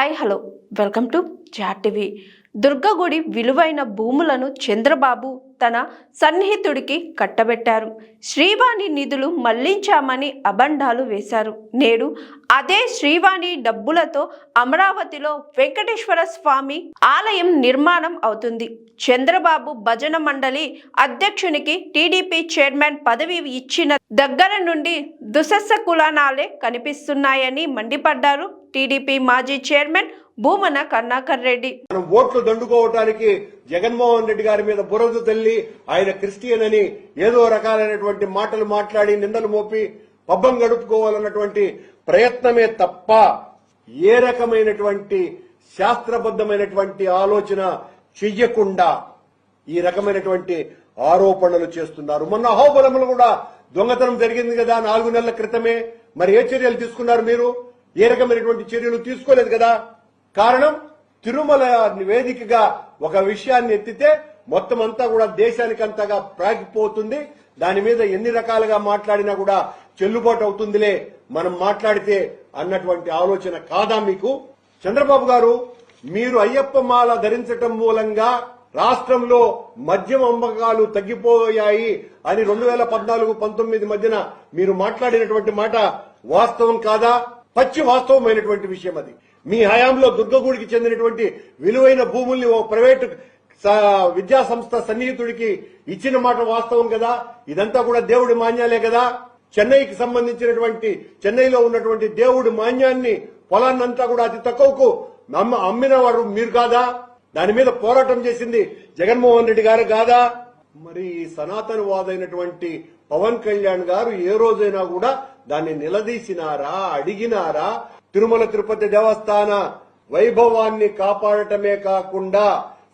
Hi hello. Welcome to జాటివి దుర్గగుడి విలువైన భూములను చంద్రబాబు తన సన్నిహితుడికి కట్టబెట్టారు. శ్రీవాణి నిధులు మళ్ళించామని అబండాలు వేశారు. నేడు అదే శ్రీవాణి డబ్బులతో అమరావతిలో వెంకటేశ్వర స్వామి ఆలయం నిర్మాణం అవుతుంది. చంద్రబాబు భజన మండలి అధ్యక్షునికి టీడీపీ చైర్మన్ పదవి ఇచ్చిన దగ్గర నుండి దుసస్స కులానాలే కనిపిస్తున్నాయని మండిపడ్డారు టీడీపీ మాజీ చైర్మన్ భూమన కర్ణాకర్ రెడ్డి. మనం ఓట్లు దండుకోవటానికి జగన్మోహన్ రెడ్డి గారి మీద బురద తల్లి ఆయన క్రిస్టియన్ అని ఏదో రకాలైనటువంటి మాటలు మాట్లాడి నిందలు మోపి పబ్బం గడుపుకోవాలన్నటువంటి ప్రయత్నమే తప్ప ఏ రకమైనటువంటి శాస్త్రబద్ధమైనటువంటి ఆలోచన చెయ్యకుండా ఈ రకమైనటువంటి ఆరోపణలు చేస్తున్నారు. మొన్న అహోబలములు కూడా దొంగతనం జరిగింది కదా నాలుగు నెలల క్రితమే. మరి ఏ చర్యలు తీసుకున్నారు మీరు? ఏ రకమైనటువంటి చర్యలు తీసుకోలేదు కదా. కారణం తిరుమల వేదికగా ఒక విషయాన్ని ఎత్తితే మొత్తం అంతా కూడా దేశానికంతగా ప్రాగిపోతుంది. దాని మీద ఎన్ని రకాలుగా మాట్లాడినా కూడా చెల్లుబాటు అవుతుందిలే. మనం మాట్లాడితే అన్నటువంటి ఆలోచన కాదా మీకు? చంద్రబాబు గారు మీరు అయ్యప్ప మాల ధరించటం మూలంగా రాష్ట్రంలో మద్యం అమ్మకాలు తగ్గిపోయాయి అని రెండు వేల పద్నాలుగు పంతొమ్మిది మధ్యన మీరు మాట్లాడినటువంటి మాట వాస్తవం కాదా? పచ్చి వాస్తవమైనటువంటి విషయం అది. మీ హయాంలో దుర్గగూడికి చెందినటువంటి విలువైన భూముల్ని ఓ ప్రైవేటు విద్యా సంస్థ సన్నిహితుడికి ఇచ్చిన మాట వాస్తవం కదా? ఇదంతా కూడా దేవుడి మాన్యాలే కదా? చెన్నైకి సంబంధించినటువంటి చెన్నైలో ఉన్నటువంటి దేవుడి మాన్యాన్ని పొలాన్నంతా కూడా అతి తక్కువకు నమ్మ అమ్మిన వారు మీరు కాదా? దాని మీద పోరాటం చేసింది జగన్మోహన్ రెడ్డి గారు కాదా? మరి సనాతనవాదైనటువంటి పవన్ కళ్యాణ్ గారు ఏ రోజైనా కూడా దాన్ని నిలదీసినారా అడిగినారా? తిరుమల తిరుపతి దేవస్థాన వైభవాన్ని కాపాడటమే కాకుండా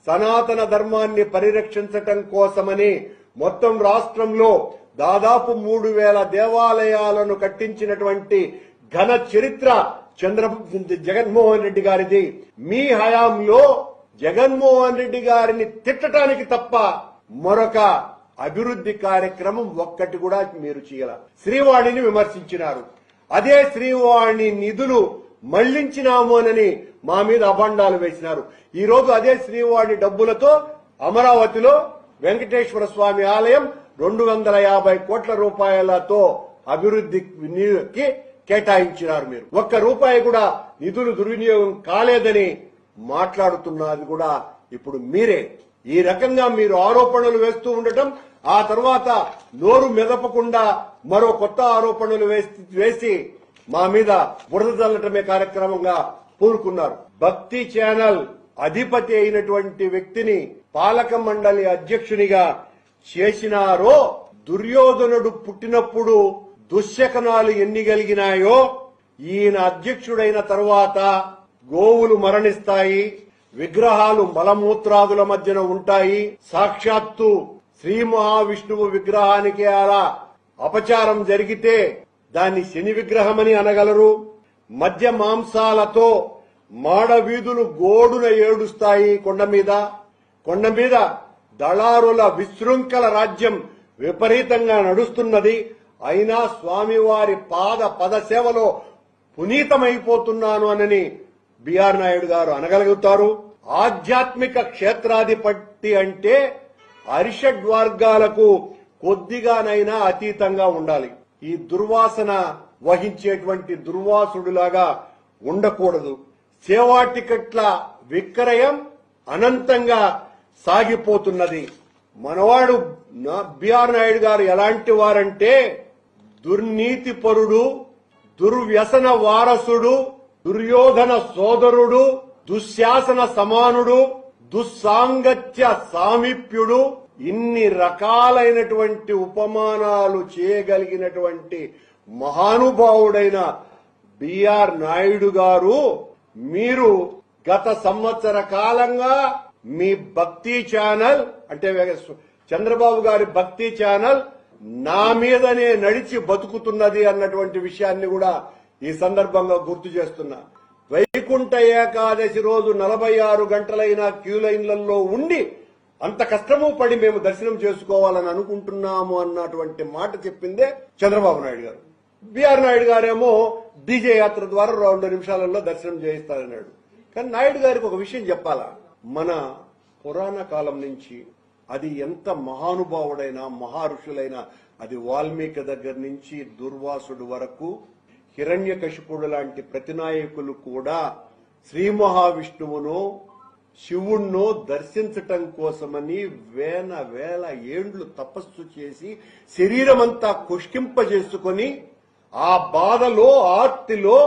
సనాతన ధర్మాన్ని పరిరక్షించటం కోసమని మొత్తం రాష్ట్రంలో దాదాపు మూడు వేల దేవాలయాలను కట్టించినటువంటి ఘన చరిత్ర చంద్ర జగన్మోహన్ రెడ్డి గారిది. మీ హయాంలో జగన్మోహన్ రెడ్డి గారిని తిట్టడానికి తప్ప మరొక అభివృద్ధి కార్యక్రమం ఒక్కటి కూడా మీరు చేయాల. శ్రీవాణిని విమర్శించినారు. అదే శ్రీవాణి నిధులు మళ్ళించినామోనని మా మీద అభండాలు వేసినారు. ఈ రోజు అదే శ్రీవాణి డబ్బులతో అమరావతిలో వెంకటేశ్వర స్వామి ఆలయం రెండు వందల యాభై కోట్ల రూపాయలతో అభివృద్ధికి కేటాయించినారు మీరు. ఒక్క రూపాయి కూడా నిధులు దుర్వినియోగం కాలేదని మాట్లాడుతున్నది కూడా ఇప్పుడు మీరే. ఈ రకంగా మీరు ఆరోపణలు వేస్తూ ఉండటం ఆ తర్వాత నోరు మెదపకుండా మరో కొత్త ఆరోపణలు వేసి- వేసి మా మీద బురద చల్లటమే కార్యక్రమంగా పూనుకున్నారు. భక్తి ఛానల్ అధిపతి అయినటువంటి వ్యక్తిని పాలక మండలి అధ్యక్షునిగా చేసినారో దుర్యోధనుడు పుట్టినప్పుడు దుశ్శకనాలు ఎన్ని కలిగినాయో ఈయన అధ్యక్షుడైన తరువాత గోవులు మరణిస్తాయి. విగ్రహాలు మలమూత్రాదుల మధ్యన ఉంటాయి. సాక్షాత్తు శ్రీ మహావిష్ణువు విగ్రహానికి అలా అపచారం జరిగితే దాన్ని శని విగ్రహమని అనగలరు. మధ్య మాంసాలతో మాడవీధులు గోడున ఏడుస్తాయి కొండ మీద. కొండ మీద దళారుల విశృంఖల రాజ్యం విపరీతంగా నడుస్తున్నది. అయినా స్వామివారి పాద పద సేవలో పునీతమైపోతున్నాను అనని బిఆర్ నాయుడు గారు అనగలుగుతారు. ఆధ్యాత్మిక క్షేత్రాధిపతి అంటే అరిషడ్ వర్గాలకు కొద్దిగానైనా అతీతంగా ఉండాలి. ఈ దుర్వాసన వహించేటువంటి దుర్వాసుడులాగా ఉండకూడదు. సేవా టికెట్ల విక్రయం అనంతంగా సాగిపోతున్నది. మనవాడు నా- బిఆర్ నాయుడు గారు ఎలాంటి వారంటే దుర్నీతి పరుడు దుర్వ్యసన వారసుడు దుర్యోధన సోదరుడు దుశ్శాసన సమానుడు దుస్సాంగత్య సామీప్యుడు ఇన్ని రకాలైనటువంటి ఉపమానాలు చేయగలిగినటువంటి మహానుభావుడైన బిఆర్ నాయుడు గారు మీరు గత సంవత్సర కాలంగా మీ భక్తి ఛానల్ అంటే చంద్రబాబు గారి భక్తి ఛానల్ నా మీదనే నడిచి బతుకుతున్నది అన్నటువంటి విషయాన్ని కూడా ఈ సందర్భంగా గుర్తు చేస్తున్నా. వైకుంఠ ఏకాదశి రోజు నలభై ఆరు గంటలైన క్యూ లైన్లలో ఉండి అంత కష్టము పడి మేము దర్శనం చేసుకోవాలని అనుకుంటున్నాము అన్నటువంటి మాట చెప్పిందే చంద్రబాబు నాయుడు గారు. బిఆర్ నాయుడు గారేమో డీజే యాత్ర ద్వారా రెండు నిమిషాలలో దర్శనం చేయిస్తారన్నాడు. కానీ నాయుడు గారికి ఒక విషయం చెప్పాలా? మన పురాణ కాలం నుంచి అది ఎంత మహానుభావుడైనా మహారుషులైన అది వాల్మీకి దగ్గర నుంచి దుర్వాసుడు వరకు హిరణ్యకశిపుడు లాంటి ప్రతినాయకులు కూడా శ్రీ మహావిష్ణువును శివుణ్ణు దర్శించటం కోసమని వేల వేల ఏండ్లు తపస్సు చేసి శరీరమంతా కుష్కింపజేసుకొని ఆ బాధలో ఆర్తిలో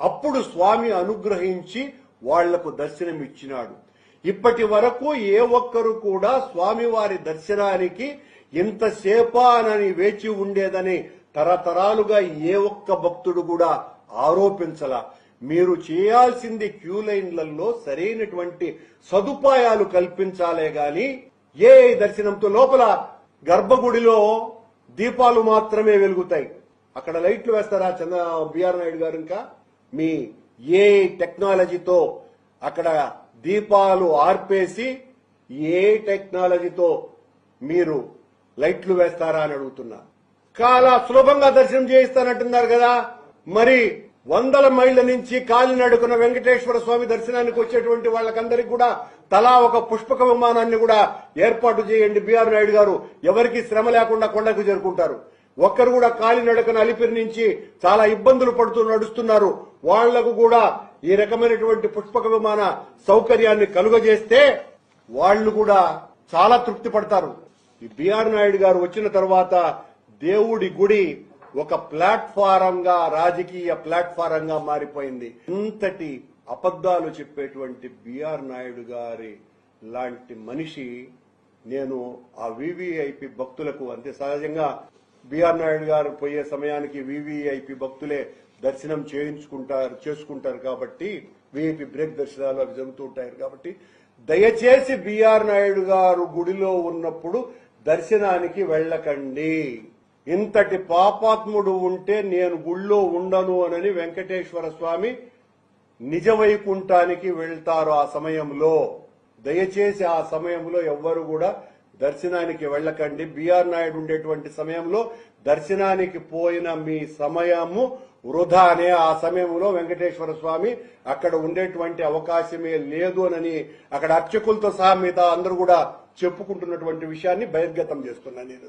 అప్పుడు స్వామి అనుగ్రహించి వాళ్ళకు దర్శనమిచ్చినాడు. ఇప్పటి వరకు ఏ ఒక్కరు కూడా స్వామివారి దర్శనానికి ఇంతసేపానని వేచి ఉండేదని తరతరాలుగా ఏ ఒక్క భక్తుడు కూడా ఆరోపించలా. మీరు చేయాల్సింది క్యూ లైన్లలో సరైనటువంటి సదుపాయాలు కల్పించాలే గాని ఏ దర్శనంతో లోపల గర్భగుడిలో దీపాలు మాత్రమే వెలుగుతాయి. అక్కడ లైట్లు వేస్తారా చంద్ర బిఆర్ నాయుడు గారు ఇంకా? మీ ఏ టెక్నాలజీతో అక్కడ దీపాలు ఆర్పేసి ఏ టెక్నాలజీతో మీరు లైట్లు వేస్తారా అని అడుగుతున్నా. చాలా సులభంగా దర్శనం చేయిస్తానంటున్నారు కదా. మరి వందల మైళ్ళ నుంచి కాలినడుకున్న వెంకటేశ్వర స్వామి దర్శనానికి వచ్చేటువంటి వాళ్ళకందరికి కూడా తలా ఒక పుష్పక విమానాన్ని కూడా ఏర్పాటు చేయండి బిఆర్ నాయుడు గారు. ఎవరికి శ్రమ లేకుండా కొండకు చేరుకుంటారు. ఒక్కరు కూడా కాలినడకన అలిపిరి నుంచి చాలా ఇబ్బందులు పడుతూ నడుస్తున్నారు. వాళ్ళకు కూడా ఈ రకమైనటువంటి పుష్పక విమాన సౌకర్యాన్ని కలుగజేస్తే వాళ్ళు కూడా చాలా తృప్తి పడతారు. ఈ బిఆర్ నాయుడు గారు వచ్చిన తర్వాత దేవుడి గుడి ఒక ప్లాట్ఫారం గా రాజకీయ ప్లాట్ఫారం గా మారిపోయింది. ఇంతటి అబద్దాలు చెప్పేటువంటి బిఆర్ నాయుడు గారి లాంటి మనిషి నేను ఆ వివిఐపి భక్తులకు అంతే. సహజంగా బిఆర్ నాయుడు గారు పోయే సమయానికి వివిఐపి భక్తులే దర్శనం చేయించుకుంటారు చేసుకుంటారు కాబట్టి విఐపి బ్రేక్ దర్శనాలు అవి జరుగుతూ ఉంటాయి కాబట్టి దయచేసి బిఆర్ నాయుడు గారు గుడిలో ఉన్నప్పుడు దర్శనానికి వెళ్ళకండి. ఇంతటి పాపాత్ముడు ఉంటే నేను గుళ్ళో ఉండను అనని వెంకటేశ్వర స్వామి నిజ వైకుంఠానికి వెళ్తారు ఆ సమయంలో. దయచేసి ఆ సమయంలో ఎవ్వరు కూడా దర్శనానికి వెళ్ళకండి. బిఆర్ నాయుడు ఉండేటువంటి సమయంలో దర్శనానికి పోయిన మీ సమయము వృధానే. ఆ సమయంలో వెంకటేశ్వర స్వామి అక్కడ ఉండేటువంటి అవకాశమే లేదు అని అక్కడ అర్చకులతో సహా మిగతా అందరూ కూడా చెప్పుకుంటున్నటువంటి విషయాన్ని బహిర్గతం చేస్తున్నాను నేను.